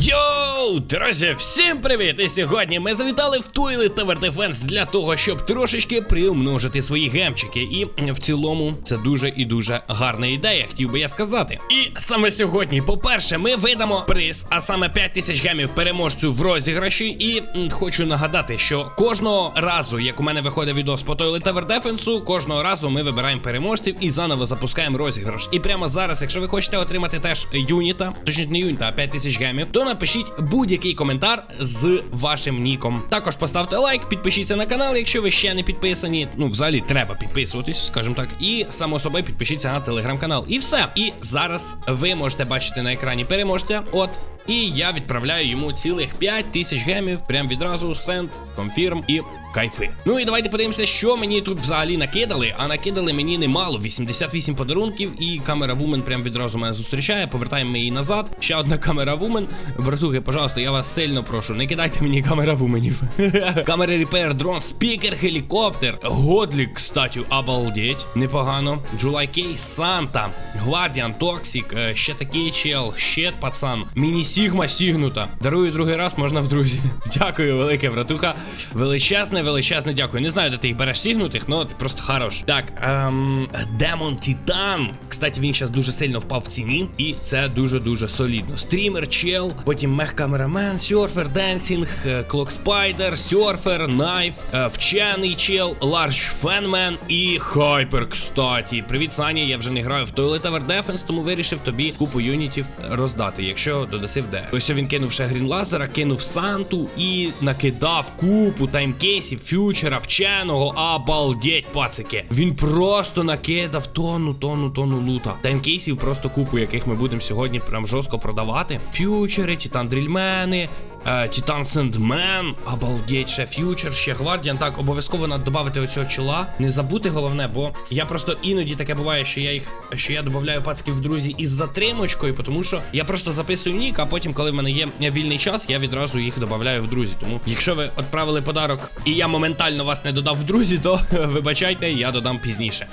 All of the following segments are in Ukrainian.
Yo! Йоу, друзі, всім привіт! І сьогодні ми завітали в Toilet Tower Defense для того, щоб трошечки приумножити свої гемчики. І в цілому це дуже і дуже гарна ідея, хотів би я сказати. І саме сьогодні, по-перше, ми видамо приз, а саме 5 тисяч гемів переможцю в розіграші. І хочу нагадати, що кожного разу, як у мене виходить відос по Toilet Tower Defense, кожного разу ми вибираємо переможців і заново запускаємо розіграш. І прямо зараз, якщо ви хочете отримати теж юніта, точніше не юніта, а 5 тисяч гемів, то напишіть будь-який коментар з вашим ніком. Також поставте лайк, підпишіться на канал, якщо ви ще не підписані. Ну, взагалі треба підписуватись, скажімо так. І само собою підпишіться на телеграм-канал. І все. І зараз ви можете бачити на екрані переможця. От. І я відправляю йому цілих 5 тисяч гемів, прям відразу сенд, конфірм і кайфи. Ну і давайте подивимося, що мені тут взагалі накидали. А накидали мені немало. 88 подарунків, і камера Вумен прям відразу мене зустрічає. Повертаємо її назад. Ще одна камера Вумен. Братухи, пожалуйста, я вас сильно прошу. Не кидайте мені камера Вуменів. Камера репер, дрон, спікер, гелікоптер. Годлік, кстати, обалдеть. Непогано. Джулай Кейс, Санта, Гвардіан, Токсік, е, ще такий чел, щет, пацан. Міні Сігма сігнута. Дарую другий раз, можна в друзі. Дякую, велике, братуха. Величезне, величезне дякую. Не знаю, де ти їх береш сігнутих, але ти просто хорош. Так, ем, Демон Титан. Кстати, він зараз дуже сильно впав в ціні, і це дуже-дуже солідно. Стрімер, чел, потім мех камерамен, серфер, денсінг, е, клок спайдер, серфер, найф, е, вчений чел, лардж фенмен і хайпер, кстати. Привіт, Саня. Я вже не граю в Toilet Tower Defense, тому вирішив тобі купу юнітів роздати, якщо додаси в де. Ось він кинув ще грін лазера, кинув Санту і накидав купу таймкейсів, фьючера, вченого. Обалдеть, пацики. Він просто накидав тонну, тонну, тонну лута. Таймкейсів просто купу, яких ми будемо сьогодні прям жорстко продавати. Фьючери, титан дрільмени. Е, Титан Сендмен, обалдеть, ще фьючер, ще гвардіан. Так, обов'язково треба додати оцього чола. Не забути головне, бо я просто іноді таке буває, що я їх що я додаю пацків в друзі із затримочкою, тому що я просто записую нік, а потім, коли в мене є вільний час, я відразу їх додаю в друзі. Тому, якщо ви відправили подарок і я моментально вас не додав в друзі, то вибачайте, я додам пізніше.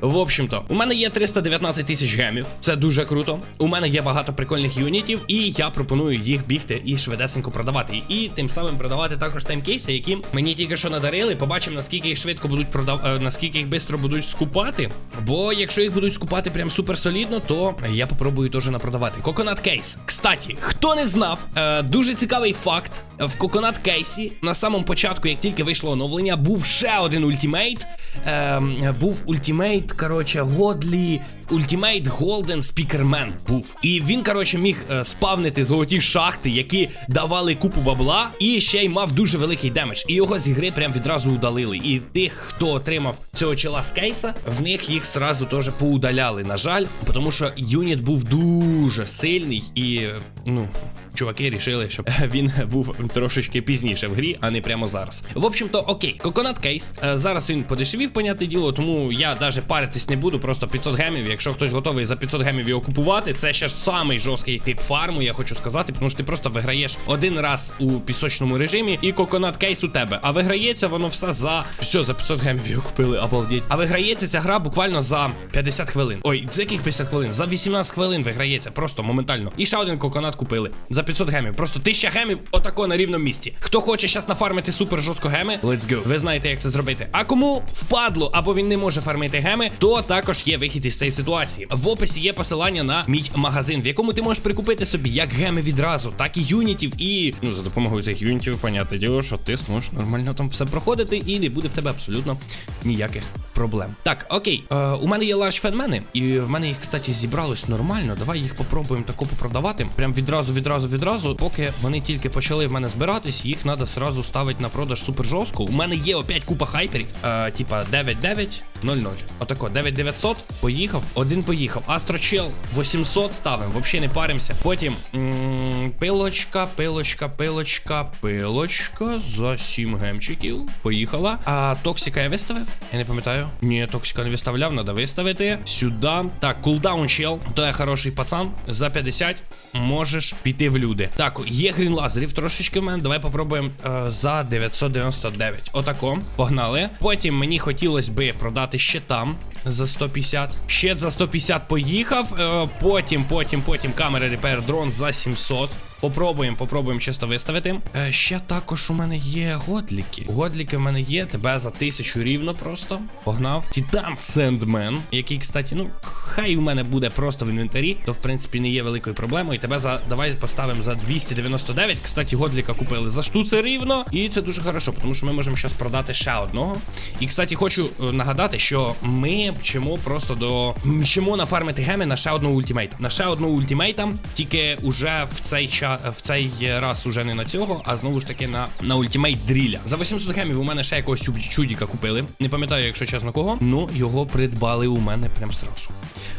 В общем-то, у мене є 319 тисяч гемів. Це дуже круто. У мене є багато прикольних юнітів, і я пропоную їх бігти і швидесенько продавати. І тим самим продавати також таймкейси, які мені тільки що надарили. Побачимо, наскільки їх швидко будуть продав... е, наскільки їх швидко будуть скупати. Бо якщо їх будуть скупати прям супер солідно, то я попробую теж напродавати. Коконат кейс. Кстати, хто не знав, е, дуже цікавий факт. В Коконат кейсі на самому початку, як тільки вийшло оновлення, був ще один ультимейт. Е, був ультимейт, коротше, Годлі. Ультимейт Голден Спікермен був. І він, коротше, міг е, спавнити золоті шахти, які давали купу бабла, і ще й мав дуже великий демедж. І його з ігри прям відразу удалили. І тих, хто отримав цього чола з кейса, в них їх сразу теж поудаляли. На жаль, тому що юніт був дуже сильний і, ну. Чуваки рішили, щоб він був трошечки пізніше в грі, а не прямо зараз. В общем-то, окей, коконат кейс. Зараз він подешевів, поняте діло, тому я навіть паритись не буду, просто 500 гемів. Якщо хтось готовий за 500 гемів його купувати, це ще ж самий жорсткий тип фарму, я хочу сказати, тому що ти просто виграєш один раз у пісочному режимі, і коконат кейс у тебе. А виграється воно все за все, за 500 гемів його купили, обалдіть. А виграється ця гра буквально за 50 хвилин. Ой, за яких 50 хвилин? За 18 хвилин виграється, просто моментально. І ще один коконат купили. За 500 гемів. Просто 1000 гемів отако на рівному місці. Хто хоче зараз нафармити супер жорстко геми, let's go. Ви знаєте, як це зробити. А кому впадло або він не може фармити геми, то також є вихід із цієї ситуації. В описі є посилання на мій магазин, в якому ти можеш прикупити собі як геми відразу, так і юнітів. І ну за допомогою цих юнітів, понятне діло, що ти зможеш нормально там все проходити, і не буде в тебе абсолютно ніяких проблем. Так, окей, е, у мене є ларж фенмени, і в мене їх, кстати, зібралось нормально. Давай їх попробуємо тако попродавати. Прям відразу, відразу, відразу. Поки вони тільки почали в мене збиратись, їх треба сразу ставити на продаж супер жорстко. У мене є опять купа хайперів. Е, типа 9900. Отако, 9900, поїхав, один поїхав. Астрочел 800 ставимо, взагалі не паримося. Потім м пилочка, пилочка, пилочка, пилочка за 7 гемчиків. Поїхала. А токсика я виставив? Я не пам'ятаю. Ні, токсика не виставляв, треба виставити. Сюди. Так, кулдаун чел. То я хороший пацан. За 50 можеш піти в люди. Так, є грін лазерів трошечки в мене. Давай попробуємо е, за 999. Отако. Погнали. Потім мені хотілося би продати ще там за 150. Ще за 150 поїхав. Е, потім, потім, потім камера репер дрон за 700. Попробуємо, попробуємо чисто виставити. Е, ще також у мене є годліки. Годліки в мене є, тебе за тисячу рівно просто. Погнав. Титан Сендмен, який, кстати, ну, хай у мене буде просто в інвентарі, то в принципі не є великою проблемою. І Тебе за давай поставимо за 299. Кстати, годліка купили за штуце рівно. І це дуже хорошо, тому що ми можемо зараз продати ще одного. І, кстати, хочу е, нагадати, що ми вчимо просто до вчимо нафармити геми на ще одного ультимейта. На ще одного ультимейта, тільки уже в цей час в цей раз уже не на цього, а знову ж таки на, на ультимейт дріля. За 800 гемів у мене ще якогось чудіка купили. Не пам'ятаю, якщо чесно кого, ну його придбали у мене прям зразу.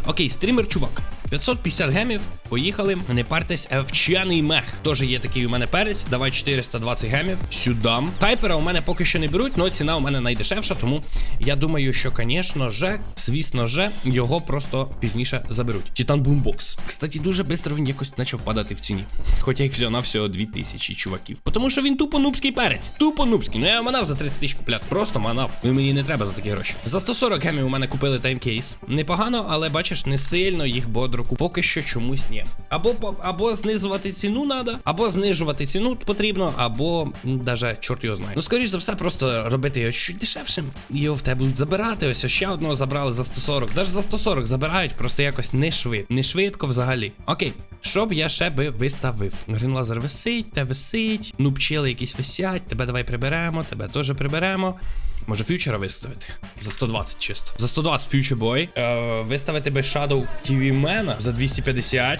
Окей, стрімер чувак. 550 гемів, поїхали. Не партесь, вчений мех. Теж є такий у мене перець. Давай 420 гемів. Сюди. Хайпера у мене поки що не беруть, але ціна у мене найдешевша, тому я думаю, що, звісно же, звісно же, його просто пізніше заберуть. Титан Бумбокс. Кстати, дуже швидко він якось почав падати в ціні. Хоча їх всього на всього 2000 чуваків. Тому що він тупо нубський перець. Тупо нубський. Ну я манав за 30 тисяч купляти. Просто манав. Ну мені не треба за такі гроші. За 140 гемів у мене купили таймкейс. Непогано, але бачиш, не сильно їх бодро купити. Поки що чомусь ні. Або або знизувати ціну треба, або знижувати ціну потрібно, або даже чорт його знає. Ну, скоріш за все, просто робити його чуть дешевшим. Його в тебе будуть забирати. Ось ще одного забрали за 140. Даже за 140 забирають, просто якось не швидко. Не швидко взагалі. Окей. Що б я ще би виставив? Грінлазер висить, те висить. Ну, пчели якісь висять, тебе давай приберемо, тебе теж приберемо. Може фьючера виставити? За 120 чисто. За 120 фьючер бой. Е, виставити би Shadow TV Man за 250.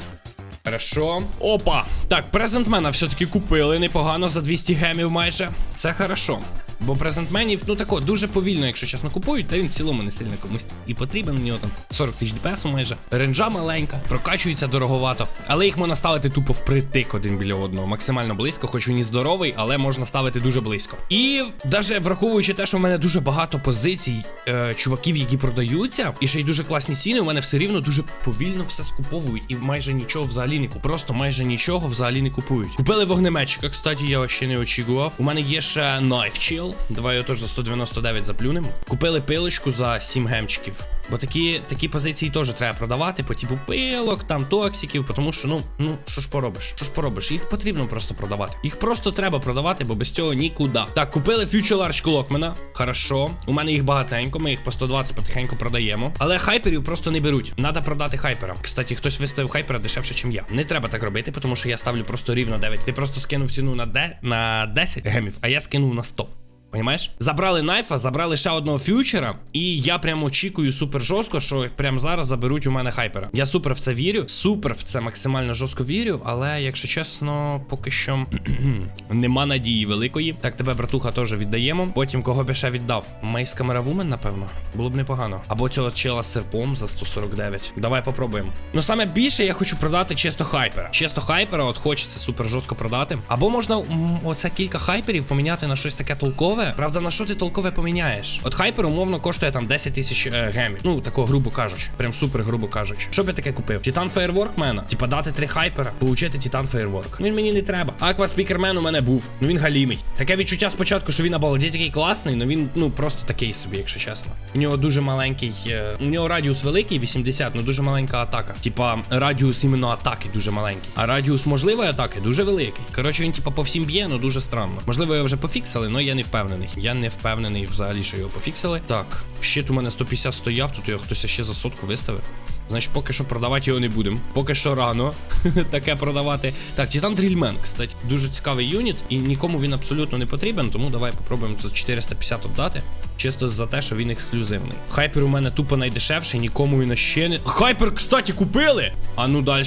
Хорошо. Опа! Так, презентмена все-таки купили непогано за 200 гемів майже. Це хорошо. Бо презентменів, ну тако, дуже повільно, якщо чесно, купують, та він в цілому не сильно комусь і потрібен. У нього там 40 тисяч ДПС майже. Ренджа маленька, прокачується дороговато. Але їх можна ставити тупо впритик один біля одного, максимально близько, хоч він і здоровий, але можна ставити дуже близько. І навіть враховуючи те, що в мене дуже багато позицій е, чуваків, які продаються, і ще й дуже класні ціни, у мене все рівно дуже повільно все скуповують і майже нічого взагалі не купують. Просто майже нічого взагалі не купують. Купили вогнеметчика, кстати, я ще не очікував. У мене є ще Knife Chill. Давай його теж за 199 заплюнем. Купили пилочку за 7 гемчиків. Бо такі, такі позиції теж треба продавати, по типу пилок, там токсиків, тому що, ну, ну, що ж поробиш? Що ж поробиш? Їх потрібно просто продавати. Їх просто треба продавати, бо без цього нікуди. Так, купили Future Large Клокмена. Хорошо. У мене їх багатенько, ми їх по 120 потихеньку продаємо. Але хайперів просто не беруть. Надо продати хайпера. Кстати, хтось виставив хайпера дешевше, ніж я. Не треба так робити, тому що я ставлю просто рівно 9. Ти просто скинув ціну на, де, на 10 гемів, а я скинув на 100. Понімаєш? Забрали найфа, забрали ще одного фьючера, і я прям очікую супер жорстко, що прямо зараз заберуть у мене хайпера. Я супер в це вірю, супер в це максимально жорстко вірю, але якщо чесно, поки що нема надії великої. Так тебе, братуха, теж віддаємо. Потім кого би ще віддав? Мейс Камеравумен, напевно. Було б непогано. Або цього чела з серпом за 149. Давай попробуємо. Ну саме більше я хочу продати чисто хайпера. Чисто хайпера, от хочеться супер жорстко продати. Або можна оце кілька хайперів поміняти на щось таке толкове. Правда, на що ти толкове поміняєш? От хайпер умовно коштує там 10 тисяч е, гемів. Ну, такого грубо кажучи. Прям супер грубо кажучи. Що б я таке купив? Титан Фейерворк мене. Типа дати три хайпера, получити Титан Фейерворк. Він мені не треба. Аква Спікермен у мене був. Ну він галімий. Таке відчуття спочатку, що він обалдеть такий класний, але він ну просто такий собі, якщо чесно. У нього дуже маленький. е, У нього радіус великий, 80, ну дуже маленька атака. Типа радіус іменно атаки дуже маленький. А радіус можливої атаки дуже великий. Коротше, він типа по всім б'є, ну дуже странно. Можливо, його вже пофіксили, але я не впевнений. Я не впевнений взагалі, що його пофіксили. Так, щит у мене 150 стояв, тут його хтось ще за сотку виставив. Значить, поки що продавати його не будемо. Поки що рано таке продавати. Так, Титан Дрільмен, кстати, дуже цікавий юніт, і нікому він абсолютно не потрібен, тому давай попробуємо за 450 обдати. Чисто за те, що він ексклюзивний. Хайпер у мене тупо найдешевший, нікому він ще не. Хайпер, кстати, купили! А ну далі.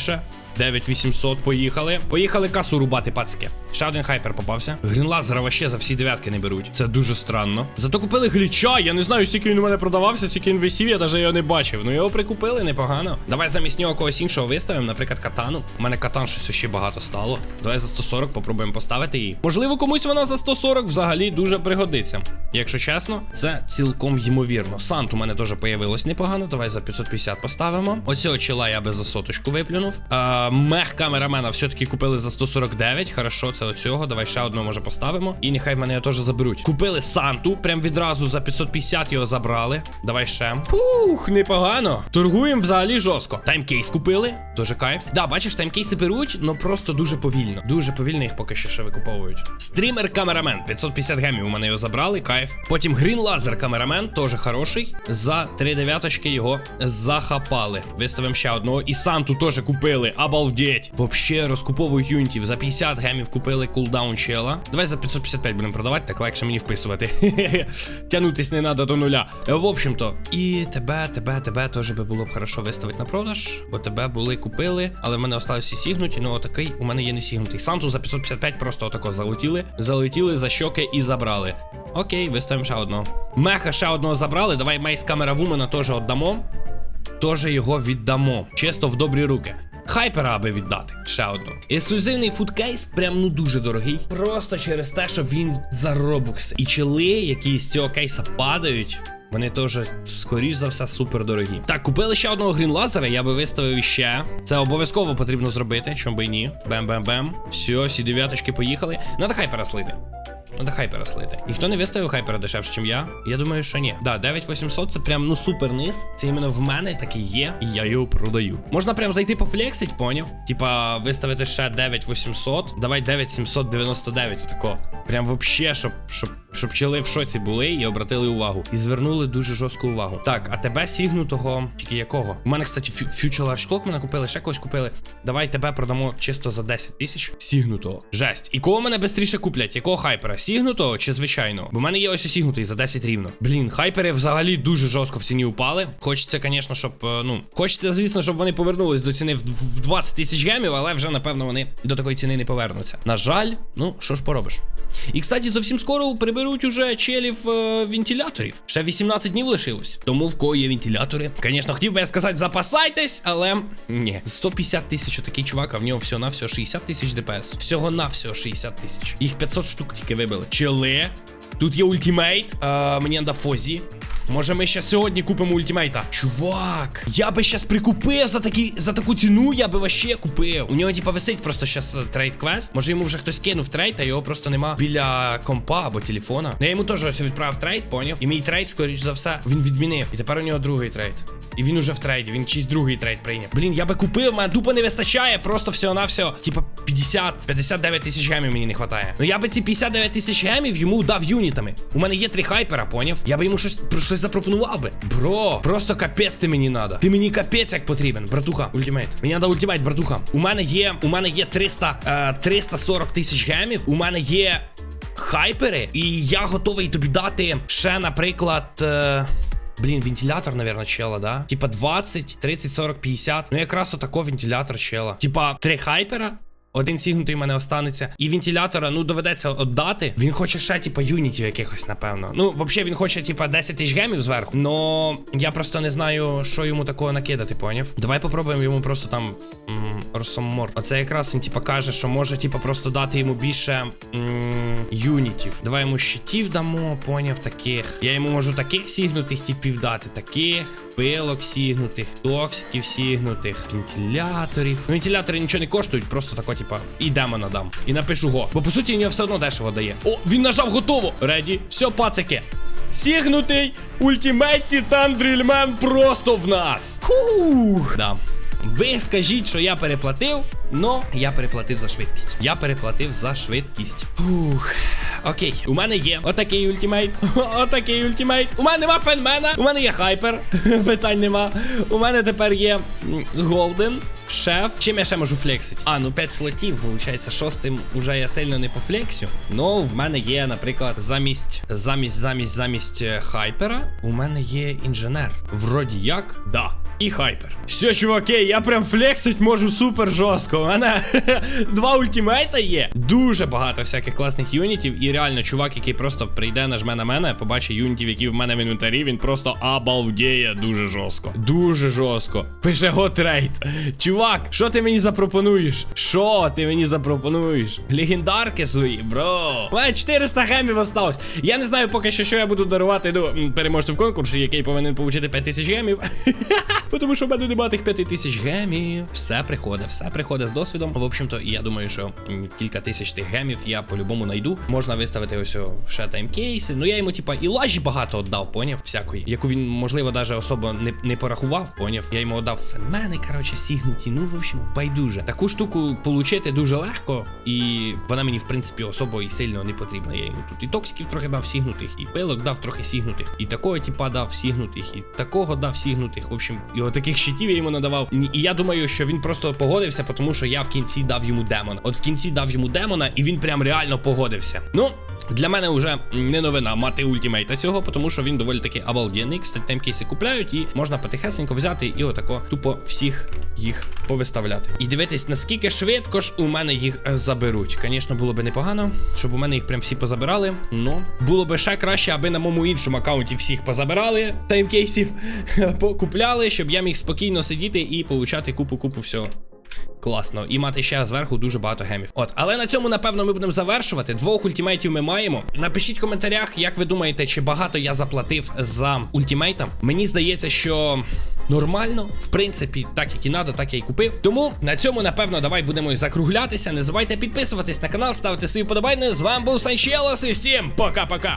9800, поїхали. Поїхали касу рубати, пацики. Ще один хайпер попався. Грінлазера вообще за всі дев'ятки не беруть. Це дуже странно. Зато купили гліча. Я не знаю, скільки він у мене продавався, скільки він висів, я навіть його не бачив. Ну його прикупили непогано. Давай замість нього когось іншого виставимо, наприклад, катану. У мене катан щось ще багато стало. Давай за 140 попробуємо поставити її. Можливо, комусь вона за 140 взагалі дуже пригодиться. Якщо чесно, це цілком ймовірно. Сант у мене теж появилось непогано. Давай за 550 поставимо. Оцього чола я би за соточку виплюнув. А, мех камерамена все-таки купили за 149. Хорошо, це оцього. Давай ще одного може поставимо. І нехай мене його теж заберуть. Купили Санту, прям відразу за 550 його забрали. Давай ще. Ух, непогано. Торгуємо взагалі жорстко. Таймкейс купили. Дуже кайф. Да, бачиш, таймкейси беруть, але просто дуже повільно. Дуже повільно їх поки що ще викуповують. Стрімер камерамен. 550 гемів у мене його забрали. Кайф. Потім Грін Лазер камерамен, теж хороший. За 3 дев'яточки його захапали. Виставимо ще одного. І Санту теж купили. Обалдеть. Вообще розкуповують юнітів. За 50 гемів купили кулдаун чела. Давай за 555 будемо продавати, так легше мені вписувати. Тянутись не треба до нуля. В общем-то, і тебе, тебе, тебе теж би було б хорошо виставити на продаж, бо тебе були купили, але в мене осталися сігнуті. Ну отакий у мене є не сігнутий. Санту за 555 просто отако залетіли. Залетіли за щоки і забрали. Окей, виставимо ще одного. Меха ще одного забрали. Давай мейс камера вумена теж віддамо. Теж його віддамо. Чисто в добрі руки. Хайпера аби віддати. Ще одну. Ексклюзивний фудкейс прям ну дуже дорогий. Просто через те, що він за. І чили, які з цього кейса падають. Вони теж, скоріш за все, супер дорогі. Так, купили ще одного грін лазера, я би виставив іще. Це обов'язково потрібно зробити, чому би і ні. Бем-бем-бем. Все, всі дев'яточки поїхали. Надо хайпера слити. Надо хайпера слити. Ніхто не виставив хайпера дешевше, ніж я. Я думаю, що ні. Да, 9800 це прям ну супер низ. Це іменно в мене таке є, і я його продаю. Можна прям зайти пофлексить, поняв? Типа виставити ще 9800, давай 9799, тако. Прям вообще, щоб, щоб, щоб пчели в шоці були і обратили увагу. І звернули дуже жорстку увагу. Так, а тебе сігнутого, тільки якого? У мене, кстати, Future Large Clock мене купили, ще когось купили. Давай тебе продамо чисто за 10 тисяч. Сігнутого. Жесть. І кого мене швидше куплять? Якого хайпера? Сігнутого чи звичайного? Бо в мене є ось осігнутий за 10 рівно. Блін, хайпери взагалі дуже жорстко в ціні упали. Хочеться, звісно, щоб, е, ну, хочеться, звісно, щоб вони повернулись до ціни в в 20 тисяч гемів, але вже, напевно, вони до такої ціни не повернуться. На жаль, ну, що ж поробиш. І, кстати, зовсім скоро приберуть уже челів е, вентиляторів. Ще 18 днів лишилось. Тому в кого є вентилятори. Звісно, хотів би я сказати, запасайтесь, але ні. 150 тисяч такий чувак, а в нього всього на всього 60 тисяч ДПС. Всього на всього 60 тисяч. Їх 500 штук тільки вибили. Чели. Тут є ультимейт. Е, мені надо Фозі. Може, ми ще сьогодні купимо ультимейта. Чувак, я би щас прикупив за такі, за таку ціну, я би вообще купив. У нього, типа, висить просто щас трейд квест. Може, йому вже хтось кинув трейд, а його просто нема біля компа або телефона. Ну, я йому теж ось відправив трейд, поняв. І мій трейд, скоріш за все, він відмінив. І тепер у нього другий трейд. І він уже в трейді, він чийсь другий трейд прийняв. Блін, я би купив, мене тупо не вистачає, просто всього на всього. Типа 50, 59 тисяч гемів мені не вистачає. Ну я би ці 59 тисяч гемів йому дав юнітами. У мене є три хайпера, поняв? Я би йому щось щось запропонував би. Бро, просто капець ти мені надо. Ти мені капець як потрібен, братуха. Ультимейт. Мені надо ультимейт, братуха. У мене є, у мене є 300, е, 340 тисяч гемів. У мене є хайпери, і я готовий тобі дати ще, наприклад. Е... Блін, вентилятор, наверное, чела, да? Типа 20, 30, 40, 50. Ну якраз отако вентилятор чела. Типа три хайпера. Один сігнутий в мене останеться. І вентилятора, ну, доведеться віддати. Він хоче ще, типа, юнітів якихось, напевно. Ну, взагалі, він хоче, типа, 10 тисяч гемів зверху. Но я просто не знаю, що йому такого накидати, поняв? Давай попробуємо йому просто там. М, Росомор. Оце якраз він, типа, каже, що може, типа, просто дати йому більше юнітів. Давай йому щитів дамо, поняв, таких. Я йому можу таких сігнутих типів дати, таких. Пилок сігнутих, токсиків сігнутих, вентиляторів. Ну, вентилятори нічого не коштують, просто тако, типа, і демона дам. І напишу го. Бо по суті він його все одно дешево дає. О, він нажав готово! Реді. Все, пацики. Сігнутий ультимейт Титан Дрільмен просто в нас. Фух. Да. Ви скажіть, що я переплатив, но я переплатив за швидкість. Я переплатив за швидкість. Фух. Окей, у мене є отакий ультимейт. Отакий ультимейт. У мене нема фенмена. У мене є хайпер. Питань нема. У мене тепер є голден. Шеф. Чим я ще можу флексити? А, ну 5 слотів, виходить, шостим уже я сильно не пофлексю. Ну, в мене є, наприклад, замість, замість, замість, замість е, хайпера. У мене є інженер. Вроді як? Да. І хайпер. Все, чуваки, я прям флексить можу супер жорстко. У мене два ультимейта є. Дуже багато всяких класних юнітів. І реально, чувак, який просто прийде, нажме на мене, побачить юнітів, які в мене в інвентарі, він просто обалдіє дуже жорстко. Дуже жорстко. Пише го трейд. Чувак, що ти мені запропонуєш? Що ти мені запропонуєш? Легендарки свої, бро. У мене 400 гемів осталось. Я не знаю поки що, що я буду дарувати. Ну, м, переможцю в конкурсі, який повинен отримати 5000 гемів. Тому що в мене немає тих п'яти тисяч гемів. Все приходить, все приходить з досвідом. В общем-то, я думаю, що кілька тисяч тих гемів я по-любому знайду. Можна виставити ось ще таймкейси. Ну я йому, типа, і лажі багато віддав, поняв, всякої, яку він, можливо, даже особо не, не порахував, поняв. Я йому віддав фенмени, коротше, сігнуті. Ну, в общем, байдуже. Таку штуку получити дуже легко, і вона мені, в принципі, особо і сильно не потрібна. Я йому тут і токсиків трохи дав сігнутих, і пилок дав трохи сігнутих, і такого типа дав сігнутих, і такого дав сігнутих. В общем, і отаких щитів я йому надавав. І я думаю, що він просто погодився, тому що я в кінці дав йому демона. От в кінці дав йому демона, і він прям реально погодився. Ну. Для мене вже не новина мати ультимейта цього, тому що він доволі таки обалденний. Кстати, таймкейси купляють і можна потихесенько взяти і отако тупо всіх їх повиставляти. І дивитись, наскільки швидко ж у мене їх е, заберуть. Звісно, було би непогано, щоб у мене їх прям всі позабирали. Ну, було би ще краще, аби на моєму іншому аккаунті всіх позабирали таймкейсів, покупляли, щоб я міг спокійно сидіти і получати купу-купу всього. Класно, і мати ще зверху дуже багато гемів. От, але на цьому, напевно, ми будемо завершувати. Двох ультимейтів ми маємо. Напишіть в коментарях, як ви думаєте, чи багато я заплатив за ультимейтом. Мені здається, що. Нормально, в принципі, так як і надо, так я і купив. Тому на цьому, напевно, давай будемо закруглятися. Не забувайте підписуватись на канал, ставити свої вподобайки. З вами був Санчелос і всім пока-пока.